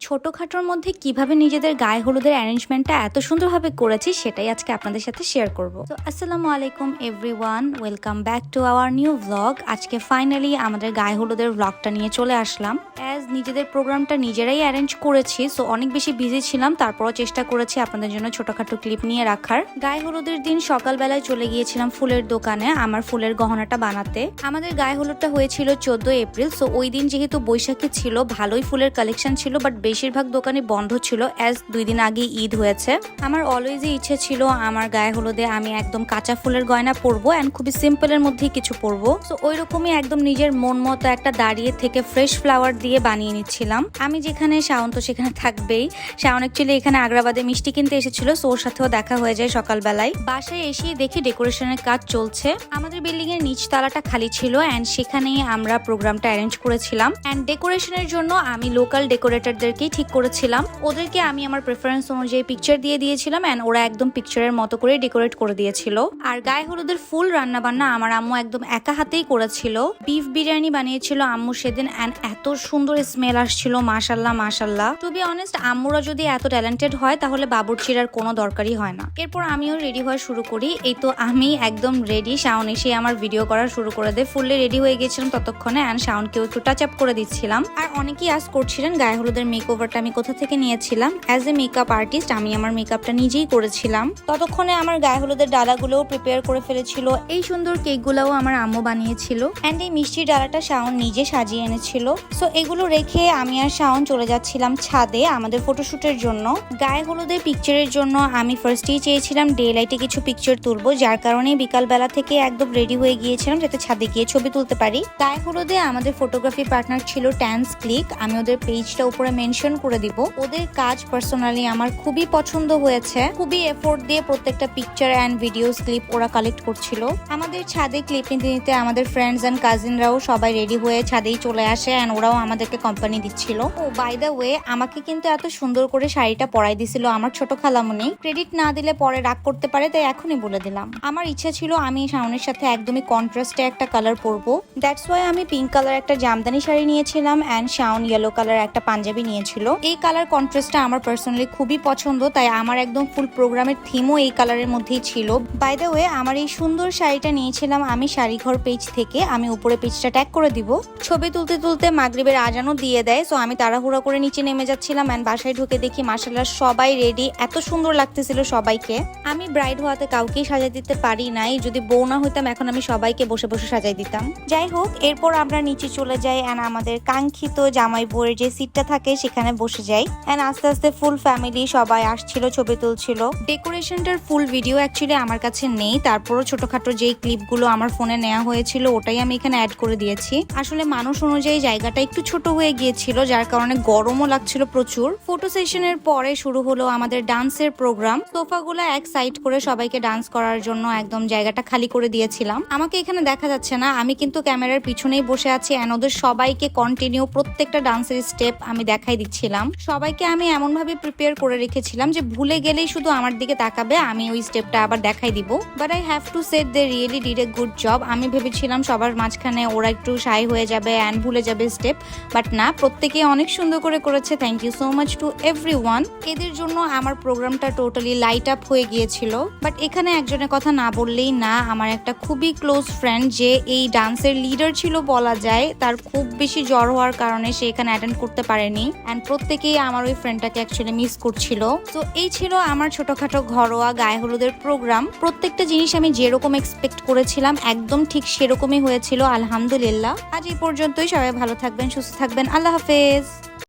ছোটখাটোর মধ্যে কীভাবে নিজেদের গায়ে হলুদের অ্যারেঞ্জমেন্টটা এত সুন্দরভাবে করেছি সেটাই আজকে আপনাদের সাথে শেয়ার করব। তো আসসালামু আলাইকুম everyone welcome back to our new vlog আজকে ফাইনালি আমাদের গায়ে হলুদের ভ্লগটা নিয়ে চলে আসলাম। অ্যাজ নিজেদের প্রোগ্রামটা নিজেরাই অ্যারেঞ্জ করেছি সো অনেক বেশি বিজি ছিলাম, তারপরও চেষ্টা করেছি আপনাদের জন্য ছোটখাটো ক্লিপ নিয়ে রাখার। গায়ে হলুদের দিন সকালবেলায় চলে গিয়েছিলাম ফুলের দোকানে, আমার ফুলের গহনাটা বানাতে। আমাদের গায়ে হলুদটা হয়েছিল চোদ্দ এপ্রিল সো ওই দিন যেহেতু বৈশাখী ছিল, ভালোই ফুলের কালেকশন ছিল বাট বেশিরভাগ দোকানই বন্ধ ছিল। অ্যাজ দুই দিন আগে ঈদ হয়েছে। আমার অলওয়েজই ইচ্ছে ছিল, আমার গায়ে হলুদে আমি একদম কাঁচা ফুলের গয়না পরবো অ্যান্ড খুবই সিম্পলের মধ্যেই কিছু পরবো। তো ওই রকমই একদম নিজের মন মতো একটা দাঁড়িয়ে থেকে ফ্রেশ ফ্লাওয়ার দিয়ে বানিয়ে নিচ্ছিলাম। আমি যেখানে, শাওন তো সেখানে থাকবেই। শাওন অ্যাকচুয়ালি এখানে আগ্রাবাদে মিষ্টি কিনতে এসেছিল সো ওর সাথেও দেখা হয়ে যায় সকালবেলায়। বাসায় এসেই দেখি ডেকোরেশনের কাজ চলছে। আমাদের বিল্ডিং এর নিচ তালাটা খালি ছিল অ্যান্ড সেখানেই আমরা প্রোগ্রামটা অ্যারেঞ্জ করেছিলাম। অ্যান্ড ডেকোরেশনের জন্য আমি লোকাল ডেকোরেটরদেরকেই ঠিক করেছিলাম। ওদেরকে আমি আমার প্রেফারেন্স অনুযায়ী পিকচার দিয়ে দিয়েছিলাম অ্যান্ড ওরা একদম পিকচারের মতো করে ডেকোরেট করে দিয়েছিল। আর গায়ে হলুদের ফুল রান্না বান্না আমার আম্মু একদম একা হাতেই করেছিল। বিফ বিরিয়ানি বানিয়েছিল আম্মু সেদিন অ্যান্ড এত সুন্দর স্মেল আসছিল, মাশাল্লাহ মাশাল্লাহ। টু বি অনেস্ট আম্মুরা যদি এত ট্যালেন্টেড হয়, তাহলে বাবুর্চির আর কোনো দরকারই হয় না। এরপর আমিও রেডি হওয়া শুরু করি। এই তো আমি একদম রেডি শাওন এসে আমার ভিডিও করা শুরু করে দেয়। ফুললে রেডি হয়ে গেছিলাম ততক্ষণে অ্যান্ড শাওনকেও একটু টাচ আপ করে দিচ্ছিলাম। আর অনেকেই আজ করছিলেন গায়ে হলুদের মেক ওভারটা আমি কোথা থেকে নিয়েছিলাম? অ্যাজ এ মেকআপ আর্টিস্ট আমি আমার মেকআপটা নিজেই করেছিলাম। ততক্ষণে আমার গায়ে হলুদের ডালাগুলোও প্রিপেয়ার করে ফেলেছিল। এই সুন্দর কেকগুলোও আমার আম্মু বানিয়েছিল। অ্যান্ড এই মিষ্টি ডালাটা শাওন নিজে সাজিয়ে এনেছিল। সো এগুলো রেখে আমি আর শাওন চলে যাচ্ছিলাম ছাদে আমাদের ফটোশুটের জন্য। গায়ে হলুদের পিকচারের জন্য আমি ফার্স্টেই চেয়েছিলাম ডে লাইটে কিছু পিকচার তুলবো, যার কারণে বিকালবেলা থেকে একদম রেডি হয়ে গিয়েছিলাম যাতে ছাদে গিয়ে ছবি তুলতে পারি। গায়ে হলুদে আমাদের ফটোগ্রাফি পার্টনার ছিল ট্যান্স ক্লিক আমি ওদের পেজটা উপরে মেনশন করে দিব। ওদের কাজ পার্সোনালি আমার খুবই পছন্দ হয়েছে। খুবই এফোর্ট দিয়ে প্রত্যেকটা পিকচার অ্যান্ড ভিডিওস ক্লিপ ওরা কালেক্ট করছিল। আমাদের ছাদে ক্লিপ নিতে নিতে আমাদের ফ্রেন্ডস অ্যান্ড কাজিনরাও সবাই রেডি হয়ে ছাদেই চলে আসে অ্যান্ড ওরাও আমাদেরকে কোম্পানি দিচ্ছিল। ও বাই দ্য ওয়ে আমাকে কিন্তু এত সুন্দর করে শাড়িটা পরাই দিছিল আমার ছোট খালামুনি। ক্রেডিট না দিলে পরে রাগ করতে পারে, তাই এখনই বলে দিলাম। আমার ইচ্ছা ছিল আমি শাওনের সাথে একদমই কন্ট্রাস্টে একটা কালার পরবো। দ্যাটস ওয়াই আমি পিঙ্ক কালার একটা জামদানি শাড়ি নিয়েছিলাম অ্যান্ড শাওন ইয়েলো কালার একটা পাঞ্জাবি নিয়েছিল এই কালার কন্ট্রাস্টটা আমার পার্সোনালি খুবই পছন্দ, তাই আমার একদম ফুল প্রোগ্রামের থিমও এই কালারের মধ্যেই ছিল। বাই দ্য ওয়ে আমার এই সুন্দর শাড়িটা নিয়েছিলাম আমি শাড়িঘর পেজ থেকে, আমি উপরে পেজটা ট্যাগ করে দিব। ছবি তুলতে তুলতে মাগরিবের আজানও দিয়ে দেয় সো আমি তাড়াহুড়া করে নিচে নেমে যাচ্ছিলাম অ্যান্ড বাসায় ঢুকে দেখি মার্শাল্লাহ সবাই রেডি এত সুন্দর লাগতেছিল সবাইকে। আমি ব্রাইড হওয়াতে কাউকেই সাজাই দিতে পারি নাই, যদি বউ না হইতাম এখন আমি সবাইকে বসে বসে সাজাই দিতাম। যাই হোক, এরপর আমরা নিচে চলে যাই অ্যান্ড আমাদের কাঙ্ক্ষিত জামাই বউয়ের যে সিটটা থাকে সেখানে বসে যাই। অ্যান্ড আস্তে আস্তে ফুল ফ্যামিলি সবাই আসছিল, ছবি তুলছিল। ডেকোরেশনটার ফুল ভিডিও অ্যাকচুয়ালি আমার কাছে নেই। তারপরও ছোটখাটো যেই ক্লিপগুলো আমার ফোনে নেওয়া হয়েছিল, ওটাই আমি এখানে অ্যাড করে দিয়েছি। আসলে মানুষ অনুযায়ী জায়গাটা একটু ছোট হয়ে গিয়েছিল, যার কারণে গরমও লাগছিল প্রচুর। ফটো সেশনের পরে শুরু হলো আমাদের ডান্সের প্রোগ্রাম সোফাগুলো এক সাইড করে সবাইকে ডান্স করার জন্য একদম জায়গাটা খালি করে দিয়েছিলাম। আমাকে এখানে দেখা যাচ্ছে না, আমি কিন্তু ক্যামেরার পিছনেই বসে আছি। অ্যান্ড ওদের সবাইকে কন্টিনিউ প্রত্যেকটা ডান্সের স্টেপ আমি দেখাই দিচ্ছিলাম। সবাইকে আমি এমন ভাবে প্রিপেয়ার করে রেখেছিলাম যে ভুলে গেলেই শুধু আমার দিকে তাকাবে, আমি ওই স্টেপটা আবার দেখাই দিব। But I have to say they really did a good job আমি ভেবেছিলাম সবার মাঝখানে ওরা একটু সাই হয়ে যাবে অ্যান্ড ভুলে যাবে স্টেপ বাট না, প্রত্যেকে অনেক সুন্দর করে করেছে। Thank you so much to everyone এদের জন্য আমার প্রোগ্রামটা টোটালি লাইট আপ হয়ে গিয়েছিল। বাট এখানে একজনের কথা না বললেই না, আমার একটা খুবই ক্লোজ ফ্রেন্ড যে এই ডান্সের লিডার ছিল বলা যায়, তার খুব বেশি জ্বর হওয়ার কারণে সে এখানে অ্যাটেন্ড করতে পারেনি। অ্যান্ড প্রত্যেকেই আমার ওই ফ্রেন্ডটাকে অ্যাকচুয়ালি মিস করছিল। তো এই ছিল আমার ছোটোখাটো ঘরোয়া গায়ে হলুদের প্রোগ্রাম প্রত্যেকটা জিনিস আমি যেরকম এক্সপেক্ট করেছিলাম, একদম ঠিক সেরকমই হয়েছিল, আলহামদুলিল্লাহ। আজ এই পর্যন্তই, সবাই ভালো থাকবেন, সুস্থ থাকবেন, আল্লাহ হাফেজ।